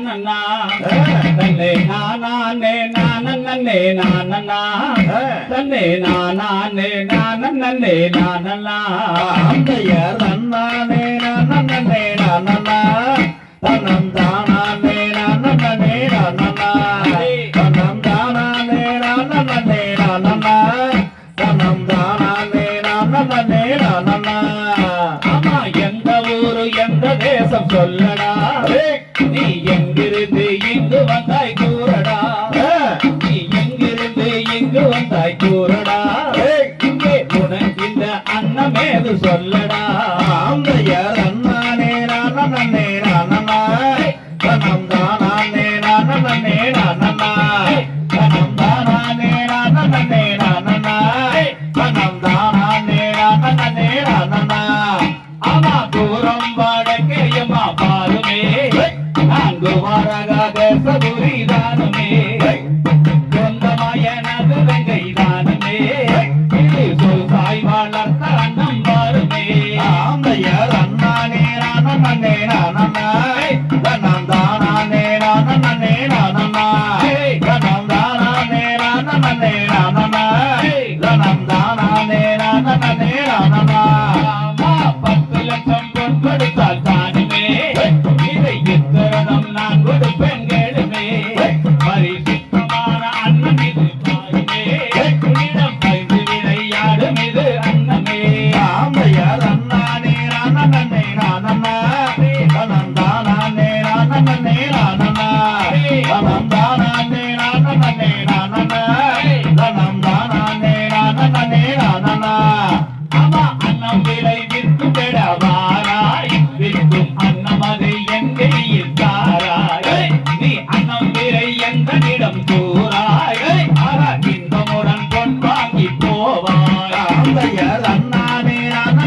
நானன்னா தன்னை நானே நானே நானன்னா தன்னை நானே நானே நானன்னா அந்தைய தன்னானே நானே நானன்னா தன்னம் தானானே நானே நானன்னா தன்னம் தானானே நானே நானன்னா தன்னம் தானானே நானே சொல்லடா തന്നെ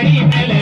அடி மேலே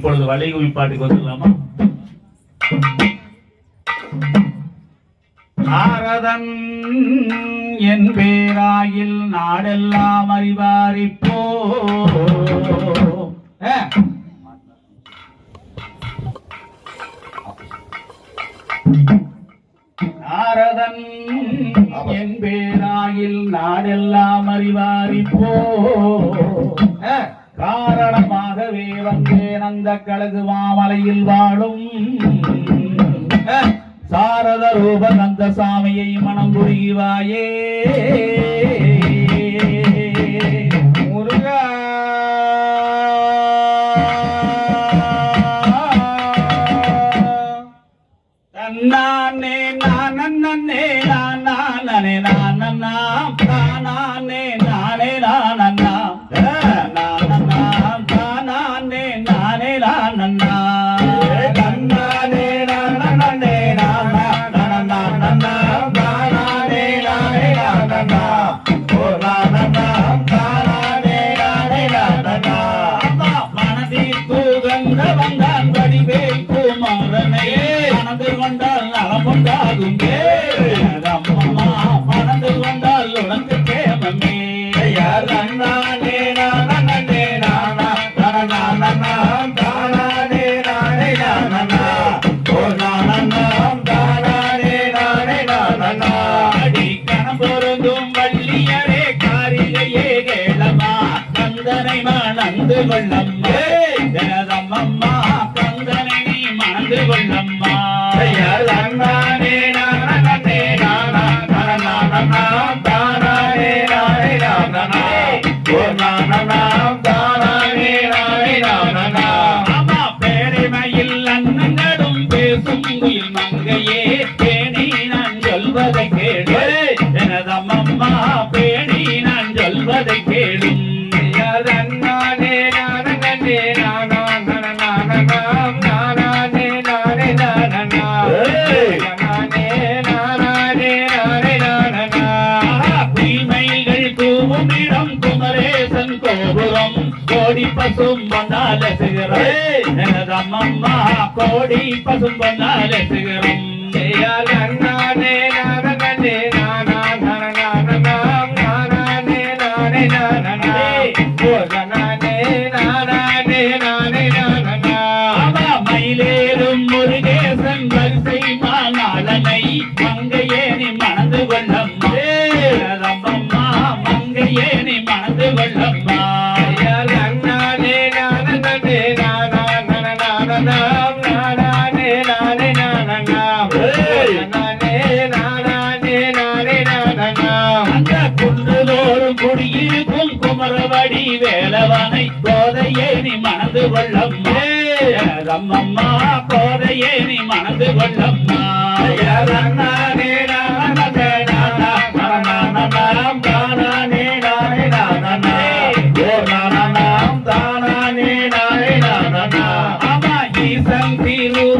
இப்பொழுது வளைகுவி பாட்டுக்கு வந்துடலாமா? நாரதன் என் பேராயில் நாடெல்லாம் அறிவாரிப்போ. நாரதன் என் பேராயில் நாடெல்லாம் அறிவாரிப்போ. காரணமாக வந்தே நந்த கழகு மாமலையில் வாழும். சாரத ரூப நந்த சாமியை மனம் புரிவாயே முருகா. நானே நான் நன்னே நான் நானே நான் நான் நானே நான் மணந்து கொள்ளம்மா ஜனதம்மம்மா கந்தனை நீ மணந்து கொள்ளம்மா அண்ணானே நானே நானா நானா தானே நானே நானா பசும் வந்தால் எசுகிறோம் எனது அம்மம்மா கோடி பசும் வந்தால் எசுகிறோம்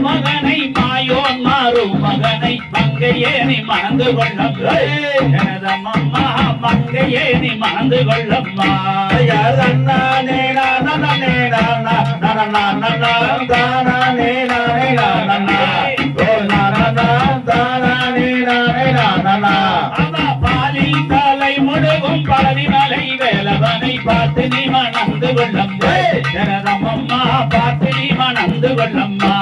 மகனை மாயோன் மாறும் மகனை மங்கையே நீ மணந்து கொள்ளம்மா எனதம்மம்மா மங்கையே நீ மணந்து கொள்ளம்மா யார் அண்ணா நேரா நன நேரா நன நன நன தானா அம்மாவை பார்த்து நீ மணந்து கொள்ளம்மா. பார்த்து நீ மணந்து கொள்ளம்மா.